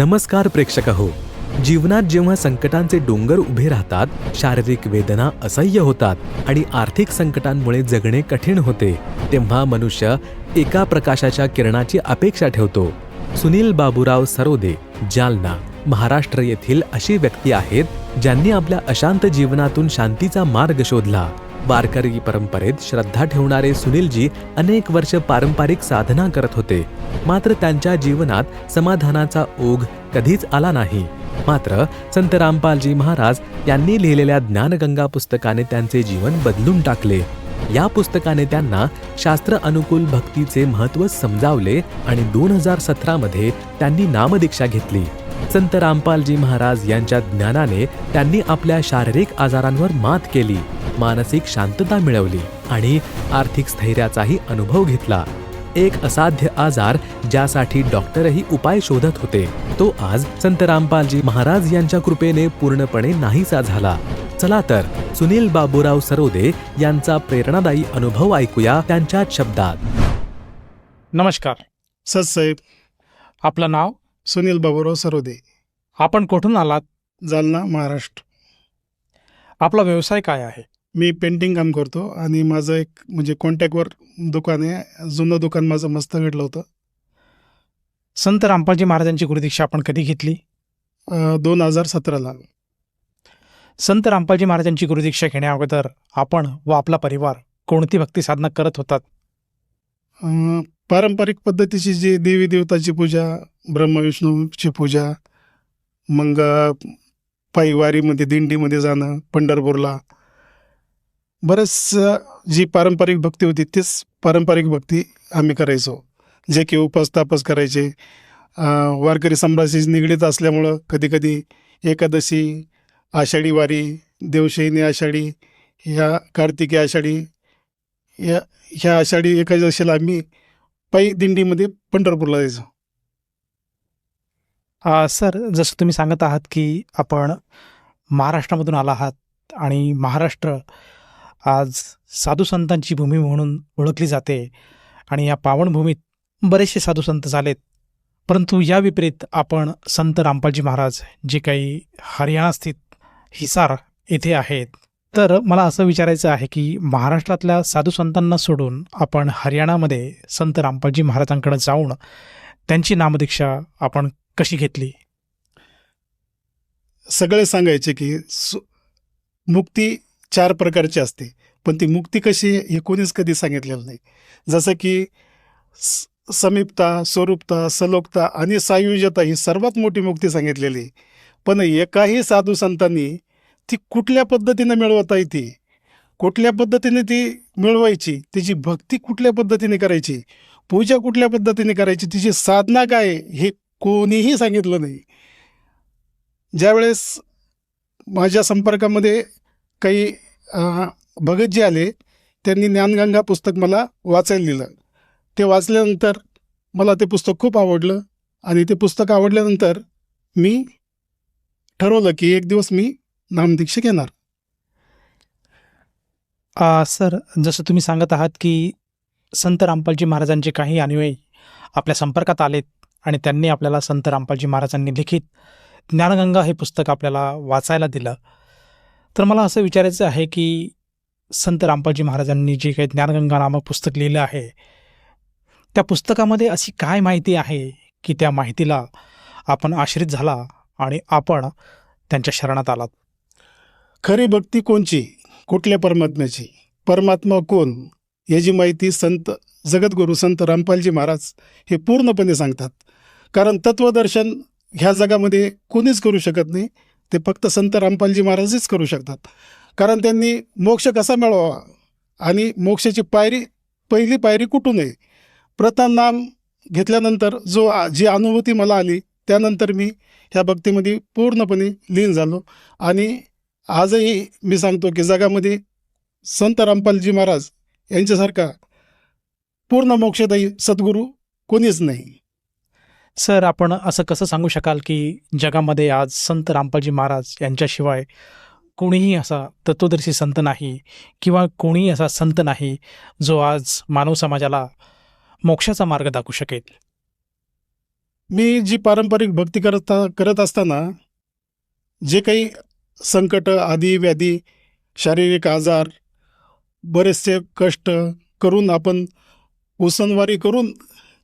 नमस्कार प्रेक्षक हो. जीवनात जेव्हा संकटांचे डोंगर उभे राहतात शारीरिक वेदना असह्य होतात आणि आर्थिक संकटांमुळे जगणे कठीण होते तेव्हा मनुष्य एका प्रकाशाच्या किरणाची अपेक्षा ठेवतो. सुनील बाबूराव सरोदे जालना महाराष्ट्र येथील अशी व्यक्ती आहेत ज्यांनी आपल्या अशांत जीवनातून शांतीचा मार्ग शोधला. वारकरी परंपरेत श्रद्धा ठेवणारे सुनीलजी अनेक वर्ष पारंपरिक साधना करत होते. मात्र त्यांच्या जीवनात समाधानाचा ओघ कधीच आला नाही. मात्र संत रामपालजी महाराज यांनी लिहिलेल्या ज्ञानगंगा पुस्तकाने त्यांचे जीवन बदलून टाकले. या पुस्तकाने त्यांना शास्त्र अनुकूल भक्तीचे महत्त्व समजावले आणि दोन हजार सतरामध्ये त्यांनी नामदीक्षा घेतली. संत रामपालजी महाराज यांच्या ज्ञानाने त्यांनी आपल्या शारीरिक आजारांवर मात केली मानसिक शांतता मिळवली आणि आर्थिक स्थैर्याचाही अनुभव घेतला. एक असाध्य आजार ज्यासाठी डॉक्टरही उपाय शोधत होते. तो आज संत रामपालजी महाराज यांच्या कृपेने पूर्णपणे नाहीसा झाला. चला तर सुनील बाबूराव सरोदे यांचा प्रेरणादायी अनुभव ऐकूया त्यांच्याच शब्दात. नमस्कार. सतसाहेब आपलं नाव? सुनील बाबूराव सरोदे. आपण कुठून आलात? जालना महाराष्ट्र. आपला व्यवसाय काय आहे? मी पेंटिंग काम करतो आणि माझं एक म्हणजे कॉन्टॅक्टवर दुकान आहे. जुनं दुकान माझं मस्त घडलं होतं. संत रामपालजी महाराजांची गुरुदीक्षा आपण कधी घेतली? दोन हजार सतराला. संत रामपालजी महाराजांची गुरुदीक्षा घेण्या अगोदर आपण व आपला परिवार कोणती भक्ती साधना करत होतात? अं, पारंपरिक पद्धतीची जी देवी देवताची पूजा ब्रह्मविष्णूची पूजा मग पायी वारीमध्ये दिंडीमध्ये जाणं पंढरपूरला बरंच जी पारंपरिक भक्ती होती तीच पारंपरिक भक्ती आम्ही करायचो. जे की उपास तापस करायचे. वारकरी संभ्राशी निगडीत असल्यामुळं कधीकधी एकादशी आषाढी वारी देवशयनी आषाढी ह्या कार्तिकी आषाढी या ह्या आषाढी एकादशीला आम्ही पायी दिंडीमध्ये पंढरपूरला जायचो. सर जसं तुम्ही सांगत आहात की आपण महाराष्ट्रामधून आला आहात आणि महाराष्ट्र आज साधू संतांची भूमी म्हणून ओळखली जाते आणि या पावनभूमीत बरेचसे साधू संत झालेत. परंतु या विपरीत आपण संत रामपालजी महाराज जे काही हरियाणा स्थित हिसार येथे आहेत. तर मला असं विचारायचं आहे की महाराष्ट्रातल्या साधू संतांना सोडून आपण हरियाणामध्ये संत रामपालजी महाराजांकडे जाऊन त्यांची नामदीक्षा आपण कशी घेतली? सगळे सांगायचे की सु- मुक्ती चार प्रकारची असते. पण ती मुक्ती कशी हे कोणीच कधी सांगितलेलं नाही. जसं की स- समीपता स्वरूपता सलोकता आणि सायुज्यता ही सर्वात मोठी मुक्ती सांगितलेली आहे. पण एकाही साधू संतांनी ती कुठल्या पद्धतीनं मिळवता येते? कुठल्या पद्धतीने ती मिळवायची? तिची भक्ती कुठल्या पद्धतीने करायची? पूजा कुठल्या पद्धतीने करायची? तिची साधना काय हे कोणीही सांगितलं नाही. ज्यावेळेस माझ्या संपर्कामध्ये काही भगत भगतजी आले त्यांनी ज्ञानगंगा पुस्तक मला वाचायला दिलं. ते वाचल्यानंतर मला ते पुस्तक खूप आवडलं आणि ते पुस्तक आवडल्यानंतर मी ठरवलं की एक दिवस मी नामदीक्षा घेणार सर जसं तुम्ही सांगत आहात की संत रामपालजी महाराजांचे काही अनुयायी आपल्या संपर्कात आलेत आणि त्यांनी आपल्याला संत रामपालजी महाराजांनी लिखित ज्ञानगंगा हे पुस्तक आपल्याला वाचायला दिलं. तर मला असं विचारायचं आहे की संत रामपालजी महाराजांनी जे काही ज्ञानगंगा नामक पुस्तक लिहिलं आहे त्या पुस्तकामध्ये अशी काय माहिती आहे की त्या माहितीला आपण आश्रित झाला आणि आपण त्यांच्या शरणात आलात? खरी भक्ती कोणची? कुठल्या परमात्म्याची? परमात्मा कोण? याची माहिती संत जगद्गुरू संत रामपालजी महाराज हे पूर्णपणे सांगतात. कारण तत्वदर्शन ह्या जगामध्ये कोणीच करू शकत नाही. ते फक्त संत रामपालजी महाराजच करू शकतात. कारण त्यांनी मोक्ष कसा मिळवावा? आणि मोक्षाची पायरी पहिली पायरी कुठून आहे? प्रथम नाम घेतल्यानंतर जो आ- जी अनुभूती मला आली त्यानंतर मी ह्या भक्तीमध्ये पूर्णपणे लीन झालो. आणि आजही मी सांगतो की जगामध्ये संत रामपालजी महाराज यांच्यासारखा पूर्ण मोक्षदायी सद्गुरू कोणीच नाही. सर आपण असं कसं सांगू शकाल की जगामध्ये आज संत रामपालजी महाराज यांच्याशिवाय कोणीही असा तत्वदर्शी संत नाही किंवा कोणीही असा संत नाही जो आज मानव समाजाला मोक्षाचा मार्ग दाखवू शकेल? मी जी पारंपरिक भक्ती करत करत असताना जे काही संकट आदी व्याधी शारीरिक आजार बरेचसे कष्ट करून आपण उसनवारी करून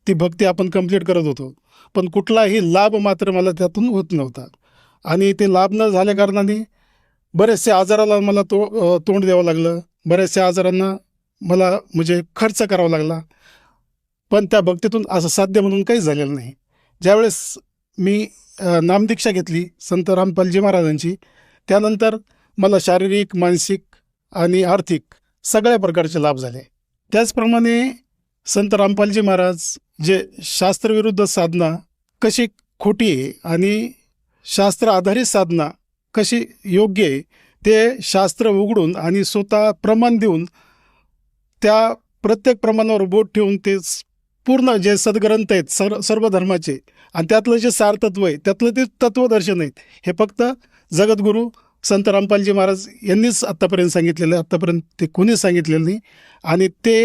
ती भक्ती आपण कंप्लीट करत होतो. पण कुठलाही लाभ मात्र मला त्यातून होत नव्हता. आणि ते लाभ न झाल्या कारणाने बरेचसे आजाराला मला तो तोंड द्यावं लागलं. बऱ्याचशा आजारांना मला म्हणजे खर्च करावा लागला. पण त्या भक्तीतून असं साध्य म्हणून काहीच झालेलं नाही. ज्यावेळेस मी नामदीक्षा घेतली संत रामपालजी महाराजांची त्यानंतर मला शारीरिक मानसिक आणि आर्थिक सगळ्या प्रकारचे लाभ झाले. त्याचप्रमाणे संत रामपालजी महाराज जे शास्त्रविरुद्ध साधना कशी खोटी आहे आणि शास्त्र आधारित साधना कशी योग्य आहे ते शास्त्र उघडून आणि स्वतः प्रमाण देऊन त्या प्रत्येक प्रमाणावर बोट ठेवून ते पूर्ण जे सद्ग्रंथ आहेत सर सर्व धर्माचे आणि त्यातलं जे सारतत्व आहे त्यातलं ते तत्वदर्शन आहेत हे फक्त जगद्गुरू संत रामपालजी महाराज यांनीच आत्तापर्यंत सांगितलेलं आहे आत्तापर्यंत ते कोणीच सांगितलेलं नाही. आणि ते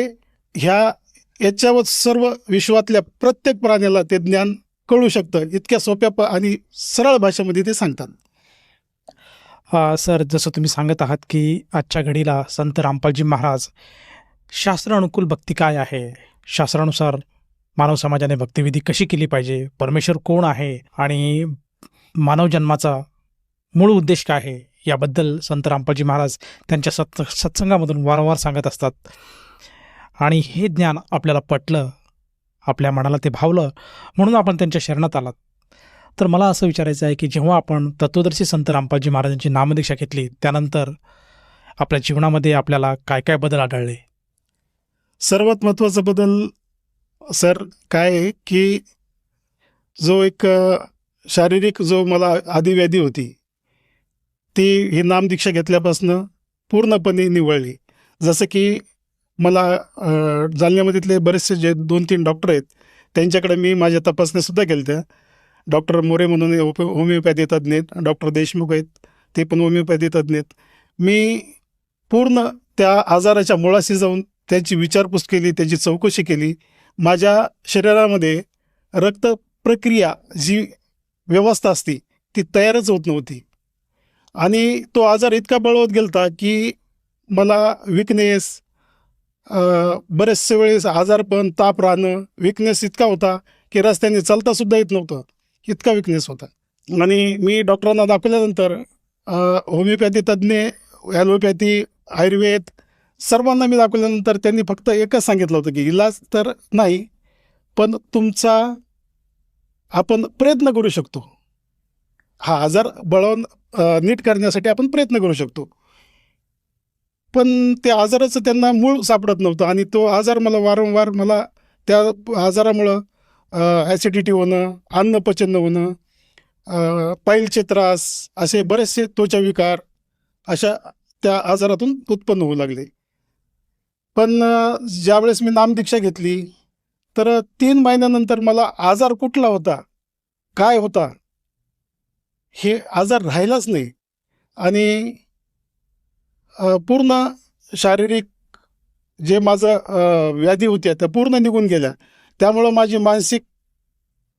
ह्या याच्यावर सर्व विश्वातल्या प्रत्येक प्राण्याला ते ज्ञान कळू शकतं. इतक्या सोप्या प आणि सरळ भाषेमध्ये ते सांगतात. सर जसं तुम्ही सांगत आहात की आजच्या घडीला संत रामपालजी महाराज शास्त्र अनुकूल भक्ती काय आहे? शास्त्रानुसार मानव समाजाने भक्तिविधी कशी केली पाहिजे? परमेश्वर कोण आहे? आणि मानव जन्माचा मूळ उद्देश काय आहे? याबद्दल संत रामपालजी महाराज त्यांच्या सत् सत्संगामधून वारंवार सांगत असतात. आणि हे ज्ञान आपल्याला पटलं आपल्या मनाला ते भावलं म्हणून आपण त्यांच्या शरणात आलात. तर मला असं विचारायचं आहे की जेव्हा आपण तत्वदर्शी संत रामपालजी महाराजांची नामदीक्षा घेतली त्यानंतर आपल्या जीवनामध्ये आपल्याला काय काय बदल आढळले? सर्वात महत्त्वाचा बदल सर काय आहे की जो एक शारीरिक जो मला आदिव्याधी होती ती ही नामदीक्षा घेतल्यापासनं पूर्णपणे निवळली. जसं की मला अ, जालन्यामधीतले बरेचसे जे दोन तीन डॉक्टर आहेत त्यांच्याकडे मी माझ्या तपासण्यासुद्धा केल्या त्या डॉक्टर मोरे म्हणून होप होमिओपॅथी तज्ज्ञ आहेत डॉक्टर देशमुख आहेत ते पण होमिओपॅथी तज्ज्ञ आहेत. मी पूर्ण त्या आजाराच्या मुळाशी जाऊन त्याची विचारपूस केली त्याची चौकशी केली. माझ्या शरीरामध्ये रक्त प्रक्रिया जी व्यवस्था असती ती तयारच होत नव्हती. आणि तो आजार इतका बळवत गेलता की मला विकनेस बरेचसे वेळेस आजारपण ताप राहणं विकनेस इतका होता की रस्त्याने चालतासुद्धा येत नव्हतं. इतका विकनेस होता. आणि मी डॉक्टरांना दाखवल्यानंतर होमिओपॅथी तज्ज्ञ ॲलोपॅथी आयुर्वेद सर्वांना मी दाखवल्यानंतर त्यांनी फक्त एकच सांगितलं होतं की इलाज तर नाही पण तुमचा आपण प्रयत्न करू शकतो. हा आजार बळवून नीट करण्यासाठी आपण प्रयत्न करू शकतो. पण त्या आजाराचं त्यांना मूळ सापडत नव्हतं. आणि तो आजार मला वारंवार मला त्या आजारामुळं ॲसिडिटी होणं अन्नपचन होणं पाईलचे त्रास असे बरेचसे त्वचा विकार अशा त्या आजारातून उत्पन्न होऊ लागले. पण ज्यावेळेस मी नामदीक्षा घेतली तर तीन महिन्यानंतर मला आजार कुठला होता काय होता हे आजार राहिलाच नाही. आणि पूर्ण शारीरिक जे माझं व्याधी होत्या त्या पूर्ण निघून गेल्या. त्यामुळं माझी मानसिक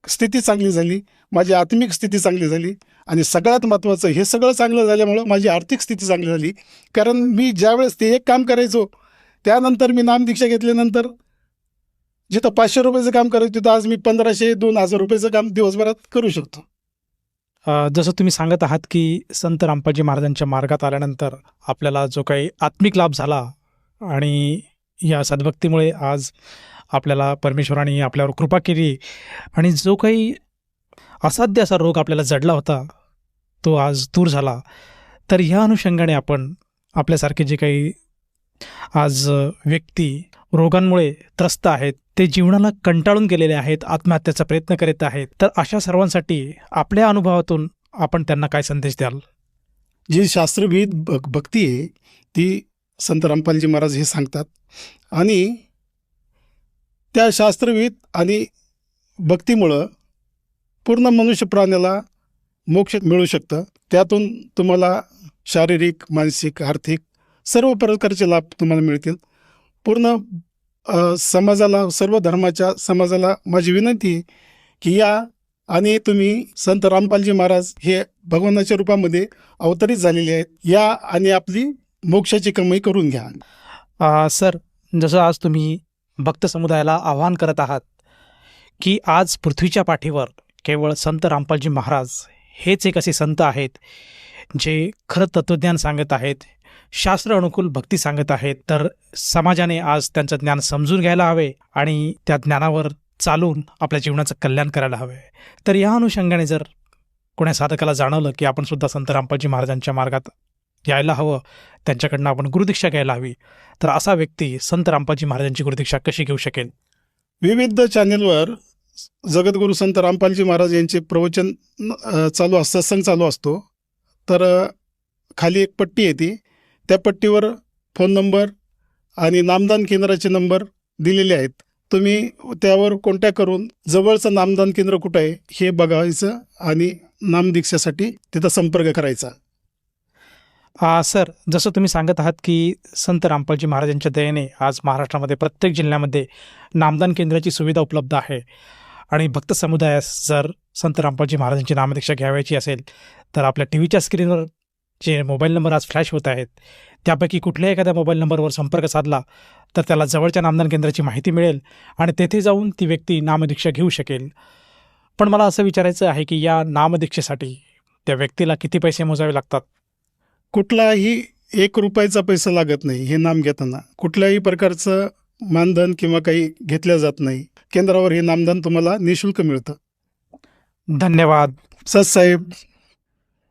स्थिती चांगली झाली माझी आत्मिक स्थिती चांगली झाली आणि सगळ्यात महत्त्वाचं हे सगळं चांगलं झाल्यामुळं माझी आर्थिक स्थिती चांगली झाली. कारण मी ज्यावेळेस ते एक काम करायचो त्यानंतर मी नामदीक्षा घेतल्यानंतर जिथं पाचशे रुपयाचं काम करायचं तिथं आज मी पंधराशे दोन हजार रुपयाचं काम दिवसभरात करू शकतो. जसं तुम्ही सांगत आहात की संत रामपाजी महाराजांच्या मार्गात आल्यानंतर आपल्याला जो काही आत्मिक लाभ झाला आणि या सद्भक्तीमुळे आज आपल्याला परमेश्वराने आपल्यावर कृपा केली आणि जो काही असाध्य असा रोग आपल्याला जडला होता तो आज दूर झाला तर ह्या अनुषंगाने आपण आपल्यासारखे जे काही आज व्यक्ती रोगांमुळे त्रस्त आहेत ते जीवनाला कंटाळून गेलेले आहेत आत्महत्याचा प्रयत्न करीत आहेत. तर अशा सर्वांसाठी आपल्या अनुभवातून आपण त्यांना काय संदेश द्याल? जी शास्त्रविहित भक भक्ती आहे ती संत रामपालजी महाराज हे सांगतात. आणि त्या शास्त्रविद आणि भक्तीमुळं पूर्ण मनुष्य प्राण्याला मोक्ष मिळू शकतं. त्यातून तुम्हाला शारीरिक मानसिक आर्थिक सर्व प्रकारचे लाभ तुम्हाला मिळतील. पूर्ण समाजाला सर्व धर्माच्या समाजाला माझी विनंती आहे की या आणि तुम्ही संत रामपालजी महाराज हे भगवानाच्या रूपामध्ये अवतरित झालेले आहेत. या आणि आपली मोक्षाची कमाई करून घ्या. सर जसं आज तुम्ही भक्त समुदायाला आवाहन करत आहात की आज पृथ्वीच्या पाठीवर केवळ संत रामपालजी महाराज हेच एक असे संत आहेत जे खरं तत्त्वज्ञान सांगत आहेत शास्त्र अनुकूल भक्ती सांगत आहेत तर समाजाने आज त्यांचं ज्ञान समजून घ्यायला हवे आणि त्या ज्ञानावर चालून आपल्या जीवनाचं कल्याण करायला हवे. तर या अनुषंगाने जर कोण्या साधकाला जाणवलं की आपण सुद्धा संत रामपालजी महाराजांच्या मार्गात यायला हवं त्यांच्याकडनं आपण गुरुदीक्षा घ्यायला हवी तर असा व्यक्ती संत रामपालजी महाराजांची गुरुदीक्षा कशी घेऊ शकेल? विविध चॅनेलवर जगद्गुरू संत रामपालजी महाराज यांचे प्रवचन चालू सत्संग चालू असतो. तर खाली एक पट्टी येते त्या पट्टीवर फोन नंबर आणि नामदान केंद्राचे नंबर दिलेले आहेत. तुम्ही त्यावर कॉन्टॅक्ट करून जवळचं नामदान केंद्र कुठं आहे हे बघायचं आणि नामदीक्षासाठी तिथं संपर्क करायचा. आ, सर जसं तुम्ही सांगत आहात की संत रामपालजी महाराजांच्या दयेने आज महाराष्ट्रामध्ये प्रत्येक जिल्ह्यामध्ये नामदान केंद्राची सुविधा उपलब्ध आहे. आणि भक्त समुदायास जर संत रामपालजी महाराजांची नामदीक्षा घ्यावयाची असेल तर आपल्या टी व्हीच्या स्क्रीनवर जे मोबाईल नंबर आज फ्लॅश होत आहेत त्यापैकी कुठल्याही एखाद्या मोबाईल नंबरवर संपर्क साधला तर त्याला जवळच्या नामदान केंद्राची माहिती मिळेल आणि तेथे जाऊन ती व्यक्ती नामदीक्षा घेऊ शकेल. पण मला असं विचारायचं आहे की या नामदीक्षेसाठी त्या व्यक्तीला किती पैसे मोजावे लागतात? कुठलाही एक रुपयाचा पैसा लागत नाही हे नाम घेताना. कुठल्याही प्रकारचं मानधन किंवा काही घेतलं जात नाही. केंद्रावर हे नामदान तुम्हाला निशुल्क मिळतं. धन्यवाद. सतसाहेब